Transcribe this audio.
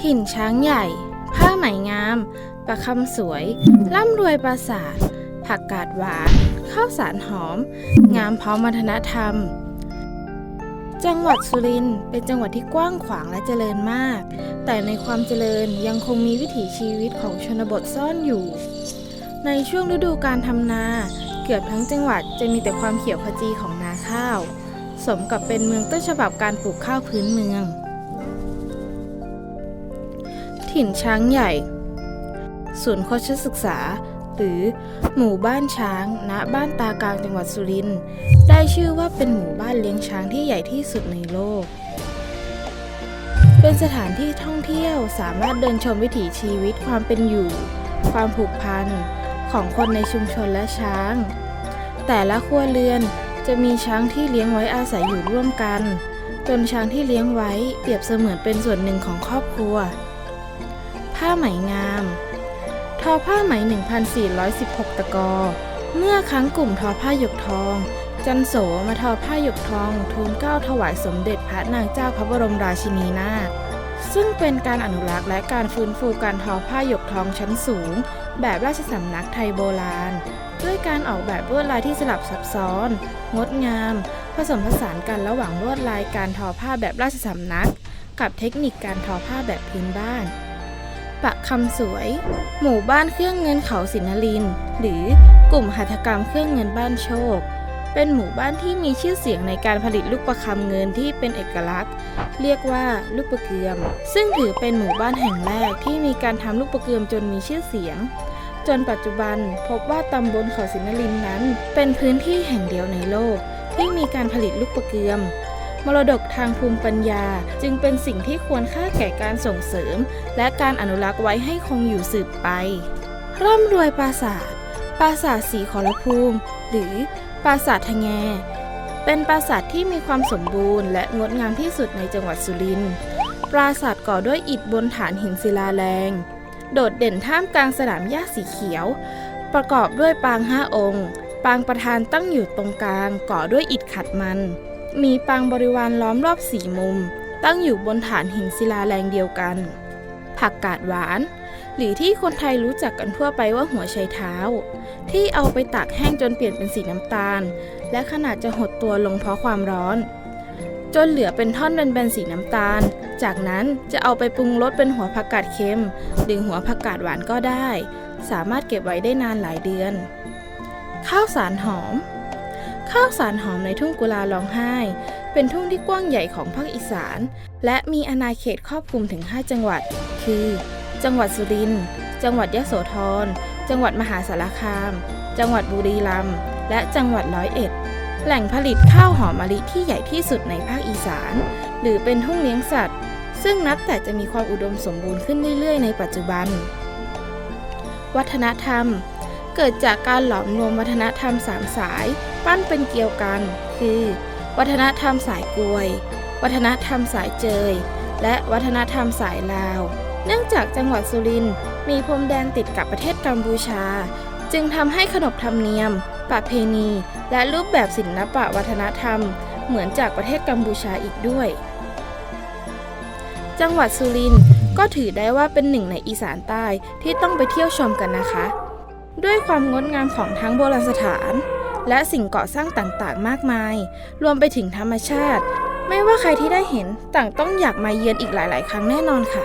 ถิ่นช้างใหญ่ ผ้าไหมงาม ประคำสวย ร่ำรวยปราสาท ผักกาดหวาน ข้าวสารหอม งามพร้อมวัฒนธรรม จังหวัดสุรินทร์เป็นจังหวัดที่กว้างขวางและเจริญมาก แต่ในความเจริญยังคงมีวิถีชีวิตของชนบทซ่อนอยู่ ในช่วงฤดูการทำนา เกือบทั้งจังหวัดจะมีแต่ความเขียวขจีของนาข้าว สมกับเป็นเมืองต้นฉบับการปลูกข้าวพื้นเมือง ถิ่นช้างใหญ่ ศูนย์โคชศึกษา หรือหมู่บ้านช้าง ณ บ้านตากลางจังหวัดสุรินทร์ ได้ชื่อว่าเป็นหมู่บ้านเลี้ยงช้างที่ใหญ่ที่สุดในโลก เป็นสถานที่ท่องเที่ยวสามารถเดินชมวิถีชีวิตความเป็นอยู่ ความผูกพันของคนในชุมชนและช้าง แต่ละครัวเรือนจะมีช้างที่เลี้ยงไว้อาศัยอยู่ร่วมกัน จนช้างที่เลี้ยงไว้เปรียบเสมือนเป็นส่วนหนึ่งของครอบครัว ผ้าไหมงาม ทอผ้าไหม 1,416 ตะกอ เมื่อครั้งกลุ่มทอผ้าหยกทอง จันโสมาทอผ้าหยกทองทูลเก้าถวายสมเด็จพระนางเจ้าพระบรมราชินีนาถซึ่งเป็นการอนุรักษ์และการฟื้นฟูการทอผ้าหยกทองชั้นสูง แบบราชสำนักไทยโบราณ ด้วยการออกแบบลวดลายที่สลับซับซ้อน งดงาม ผสมผสานกันระหว่างลวดลายการทอผ้าแบบราชสำนัก กับเทคนิคการทอผ้าแบบพื้นบ้าน ปะคำสวย หมู่บ้านเครื่องเงินเขาสินลิน หรือกลุ่มหัตถกรรมเครื่องเงินบ้านโชค เป็นหมู่บ้านที่มีชื่อเสียงในการผลิตลูกประคำเงินที่เป็นเอกลักษณ์ เรียกว่าลูกประเกือม ซึ่งถือเป็นหมู่บ้านแห่งแรกที่มีการทำลูกประเกือมจนมีชื่อเสียง จนปัจจุบันพบว่าตำบลเขาสินลินนั้น เป็นพื้นที่แห่งเดียวในโลกที่มีการผลิตลูกประเกือม มรดกทางภูมิปัญญา จึงเป็นสิ่งที่ควรค่าแก่การส่งเสริม และการอนุรักษ์ไว้ให้คงอยู่สืบไป ร่ำรวยปราสาท ปราสาทสีขอรภูมิ หรือปราสาททะแง เป็นปราสาทที่มีความสมบูรณ์และงดงามที่สุดในจังหวัดสุรินทร์ ปราสาทก่อด้วยอิฐบนฐานหินศิลาแรง โดดเด่นท่ามกลางสนามหญ้าสีเขียว ประกอบด้วยปางห้าองค์ ปางประธานตั้งอยู่ตรงกลางก่อด้วยอิฐขัดมัน มีปางบริวารล้อมรอบสี่มุม ตั้งอยู่บนฐานหินศิลาแรงเดียวกัน ผักกาดหวาน หรือที่คนไทยรู้จักกันทั่วไปว่าหัวไชเท้า ที่เอาไปตากแห้งจนเปลี่ยนเป็นสีน้ำตาล และขนาดจะหดตัวลงเพราะความร้อน จนเหลือเป็นท่อนแบนๆสีน้ำตาล จากนั้นจะเอาไปปรุงรสเป็นหัวผักกาดเค็มหรือหัวผักกาดหวานก็ได้ สามารถเก็บไว้ได้นานหลายเดือน ข้าวสารหอม ข้าวสารหอมในทุ่งกุลาร้องไห้ เป็นทุ่งที่กว้างใหญ่ของภาคอีสาน และมีอาณาเขตครอบคลุมถึง 5 จังหวัด คือ จังหวัดสุรินทร์จังหวัดยะโสธร จังหวัดมหาสารคาม จังหวัดบุรีรัมย์ และจังหวัดร้อยเอ็ด แหล่งผลิตข้าวหอมมะลิที่ใหญ่ที่สุดในภาคอีสาน หรือเป็นทุ่งเลี้ยงสัตว์ ซึ่งนับแต่จะมีความอุดมสมบูรณ์ขึ้นเรื่อยๆ ในปัจจุบัน วัฒนธรรม เกิดจากการหลอมรวมวัฒนธรรมสามสาย ปั้นเป็นเกลียวกัน คือ วัฒนธรรมสายกวย วัฒนธรรมสายเจย และวัฒนธรรมสายลาว เนื่องจากจังหวัดสุรินทร์มีพรมแดนติดกับประเทศกัมพูชา จึงทำให้ขนบธรรมเนียม ประเพณี และรูปแบบศิลปะวัฒนธรรม เหมือนจากประเทศกัมพูชาอีกด้วย จังหวัดสุรินทร์ก็ถือได้ว่าเป็นหนึ่งในอีสานใต้ที่ต้องไปเที่ยวชมกันนะคะ ด้วยความงดงามของทั้งโบราณสถาน และสิ่งก่อสร้างต่างๆ มากมาย รวมไปถึงธรรมชาติ ไม่ว่าใครที่ได้เห็นต่างต้องอยากมาเยือนอีกหลาย ๆ ครั้งแน่นอนค่ะ